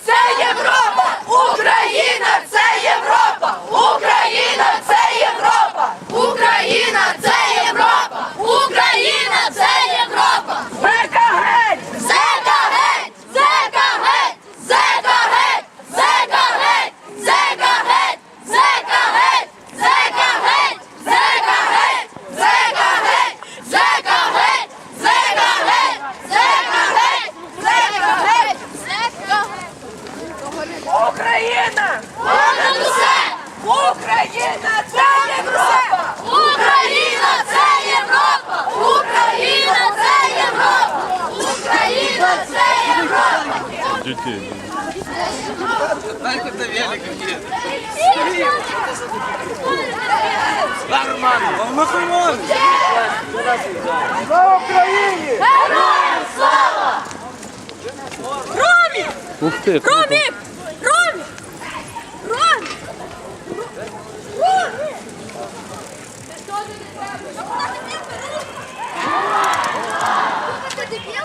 Set. Україна це Європа! Україна це Європа! Україна це Європа! Україна це Європа! Дітей. Только Слава Украине! Героям! Ух ты! Ромик! Ти дебіл?